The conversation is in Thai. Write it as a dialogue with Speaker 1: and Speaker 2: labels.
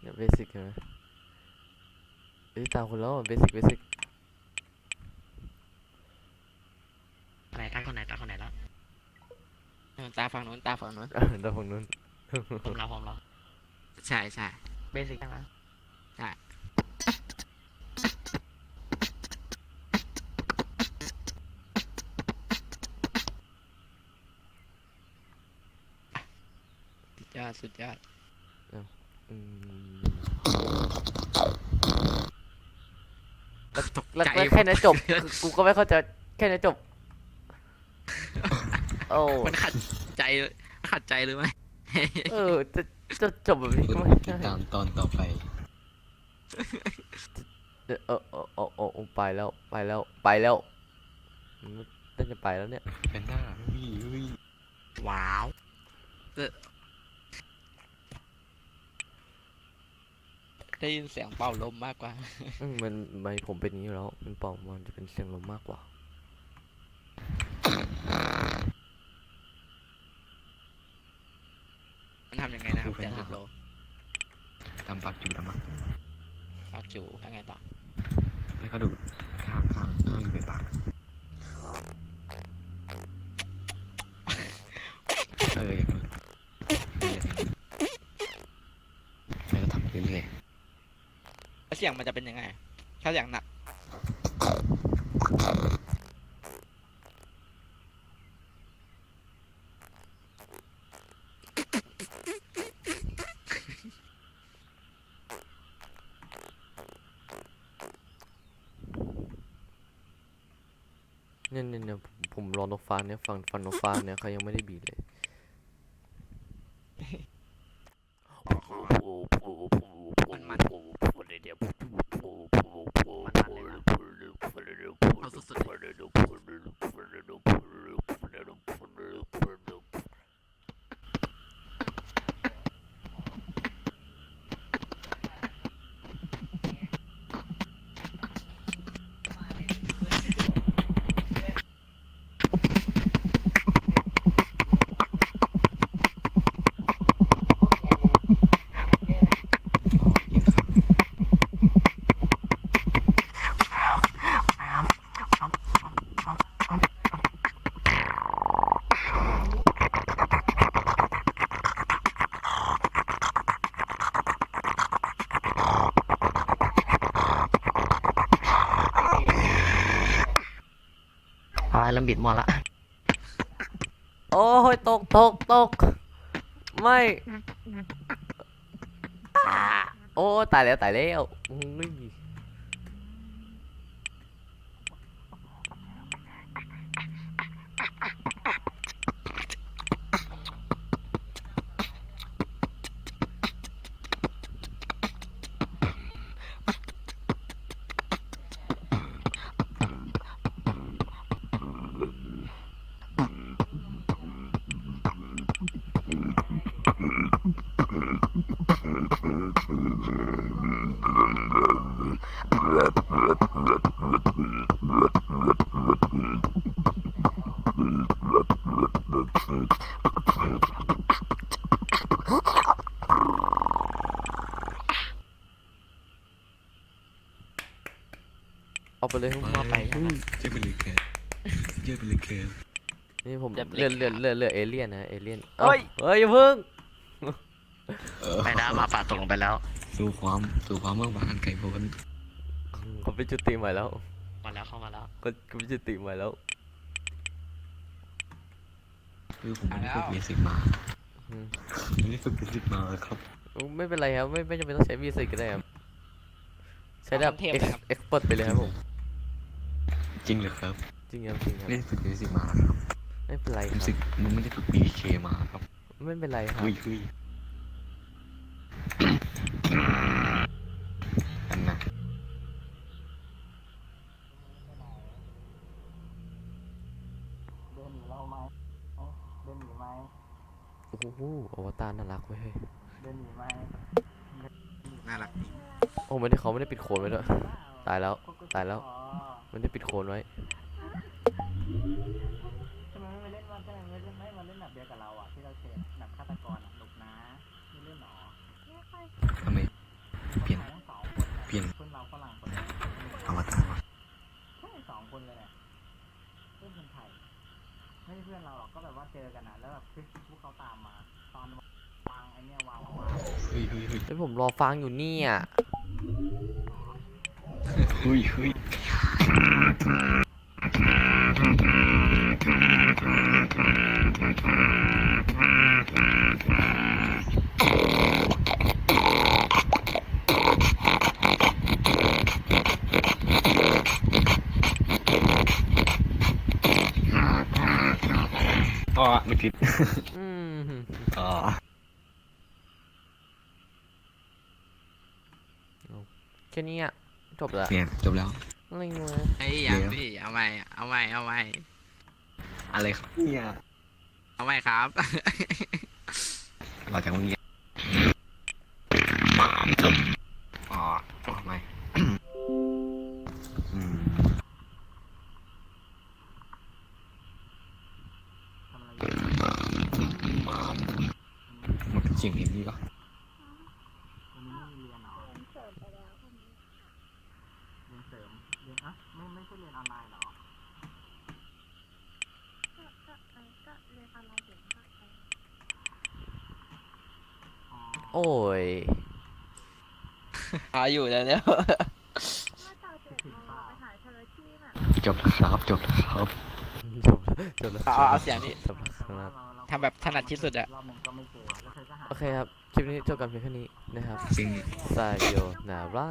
Speaker 1: เนี่ยเบสิกใช่ไหมเอ้ยตามคนแล้วเบสิกเบสิก
Speaker 2: ไหนตาคนไหนตาคนไหนแล้วเออตาฝั่งนู้นตาฝั่งนู้น
Speaker 1: อะตามฝั่งนู้น
Speaker 2: ผมเราผมเราใช่ใช่เบสิกใช่ไหมใช่สุดยอดสุดยอด
Speaker 1: อืม แล้ว
Speaker 2: ตก
Speaker 1: แล้ว
Speaker 2: ใจ
Speaker 1: แล้วแค่นั้นจบคือกูก็ไม่เข้าใจแค่นั้นจบ โอ้
Speaker 2: มันขัดใจขัดใจหรือไม่
Speaker 1: เออจะจะจบแบบนี้
Speaker 3: คุ
Speaker 1: ก็
Speaker 3: ณ
Speaker 1: ไม่
Speaker 3: ติด
Speaker 1: ได้
Speaker 3: ตามตอนต่อไป
Speaker 1: เออเออเออเออเออเออไปแล้วไปแล้วไปแล้วมันน่าจะไปแล้วเนี่ย
Speaker 3: เป็นหน้าวิ่งวิ่ง
Speaker 2: ว้าวเออ ได้ยินเสียงเป่าลมมากกว่า
Speaker 1: อืมมันไม่ผมเป็นอย่างนี้อยู่แล้ว มันเป่ามันจะเป็นเสียงลมมากกว่า
Speaker 2: มันทำยังไงนะครับเสียงลมโล
Speaker 3: ทำปากจูดำมั้ง
Speaker 2: ปากจูยังไงต่อ
Speaker 3: แล้วก็ดูดข้างข้างข้างอยู่ในปากเอออย่างนั้นแล้วก็ทำเรื่อย
Speaker 2: แล้ว เสียงมันจะเป็นยังไง ถ้าเสียงหนัก
Speaker 1: เนี่ยเนี่ยเนี่ยผมผมรอนกฟ้าเนี่ยฟังฟังนกฟ้าเนี่ยเขายังไม่ได้บีบเลย
Speaker 2: มัน Also, so. อ่าเริ่มบิดมอละ
Speaker 1: โอ้ยตกตกตกไม่อ่าโอ้ตายแล้วตายแล้วอุ้ย เอาไปเลย
Speaker 3: ๆ
Speaker 2: มาไปครับ
Speaker 3: เยอะไปเลยเกินเยอะไปเลยเกิน
Speaker 1: นี่ผม
Speaker 2: เดี๋ยว
Speaker 1: เลือด
Speaker 2: เบร
Speaker 1: เลือด
Speaker 2: ก
Speaker 1: เลือดเลือดเอเลี่ยนนะเอเลี่ยน
Speaker 2: เฮ้ย
Speaker 1: เฮ้ยอย่าเพิ่ง
Speaker 3: เออ
Speaker 2: ไปนะมาป่าตกลงไปแล้ว
Speaker 3: สู่ความสู่ความเมื่อวานไกลโพ้น
Speaker 1: เขาไปจุติใหม่แล้ว
Speaker 2: มาแล้วเข้ามาแล้ว
Speaker 1: ก็เขาไปจุติใหม่แล้ว
Speaker 3: คือผมไม่ได้ฝึกเบสิกมา
Speaker 1: อืม
Speaker 3: ไม่ได้ฝึกเบสิกมาครับ
Speaker 1: ไม่เป็นไรครับไม่ไม่จำเป็นต้องใช้มีดสิก็ได้ครับใช้แบบ
Speaker 2: เอาขั้นเทพ
Speaker 1: เอ็ก
Speaker 2: เลยครับ
Speaker 1: เอ็กซ์เพรสไปเลยครับผม
Speaker 3: จริงเลยครับ
Speaker 1: จริงครับจริงครับ
Speaker 3: ไม่ได้ฝึกเบสิกมาครับ
Speaker 1: ไม่เป็นไร
Speaker 3: ผ
Speaker 1: ค
Speaker 3: ม
Speaker 1: รับ
Speaker 3: สึกมันไม่ได้ฝึก BK มาครับ
Speaker 1: ไม่เป็นไรครับ
Speaker 3: เฮ้ยเฮ้ยอันน่ะ
Speaker 4: เดินหนีเราไหมเอ้าเดินหนีไหม
Speaker 1: โอ้โหอวตารน่ารักเว้ย
Speaker 4: เดินหนีไหม
Speaker 2: น่ารักดี
Speaker 1: โอ้ไม่ได้เขาไม่ได้ปิดโคนไว้ด้วยตายแล้ว ตายแล้ว
Speaker 4: อ๋อ
Speaker 1: ไม่ได้ปิดโคนไว้
Speaker 4: ทำไมไม่มาเล่นวันทำไมไม่เล่นไม่มาเล่นแบบเดียวกับเราอะที่เราเชนแบบฆาตกรอะหลบนะไม่เล่นหรอ
Speaker 3: ทำไมเปลี่ยน
Speaker 4: ทั้งสองคน
Speaker 3: เปลี่ยน
Speaker 4: เพื่อนเราฝรั่งคนนึง
Speaker 3: อวตารวะ
Speaker 4: ใช่สองคนเลยแหละเพื่อนคนไทยไม่ใช่เพื่อนเราหรอกก็แบบว่าเจอกันนะแล้วแบบพวกเขาตามมา ตอนวางไอเนี้ยวางวาง
Speaker 3: เฮ้ยเฮ้ยเฮ้ย
Speaker 1: เฮ้ยผมรอฟังอยู่เนี่ย
Speaker 3: เฮ้ยเฮ้ยอ๋อไม่ผิด
Speaker 1: อืม
Speaker 3: อ๋อ
Speaker 1: แค่นี้อะ จบแล้ว
Speaker 3: เนี่ยจบแล้ว
Speaker 1: อะไรเงี้ย
Speaker 2: เฮ้ยยัง
Speaker 3: เดี๋ยว
Speaker 2: พี่เอาใหม่เอาใหม่เอาใหม่
Speaker 3: อะไรครับเนี่ย
Speaker 2: เอาใหม่ครับ
Speaker 3: เราจากวันนี้อ๋ออ๋อไม่ อืม
Speaker 4: ทำอะไรอยู่
Speaker 3: มันเป็นสิ่งนี้ก็
Speaker 4: วันนี้ไม่มีเรียนเหรอเรียนเสริมไปแล้วเรียนเสริมเรียนอะ ไม่ไม่ใช่เรียนออนไลน์เหรออ๋อ
Speaker 1: โอ้ย
Speaker 2: เอาอยู่แล้วเนี่ย
Speaker 4: ถึงเปล่า
Speaker 3: จบแล้วครับจบแล้วครับ
Speaker 1: จบจบแล้ว
Speaker 2: เอาเอาเอาเสียงนี้
Speaker 1: จบแล้วครับ
Speaker 2: ทำแบบถนัดที่สุดอะ
Speaker 4: รอบหนึงก็ไม่เจอแล้วเธอก็หา
Speaker 1: โอเคครับ คลิปนี้จบกันเพียงแค่นี้นะครับ
Speaker 3: สิ่ง
Speaker 1: ซาโยนารา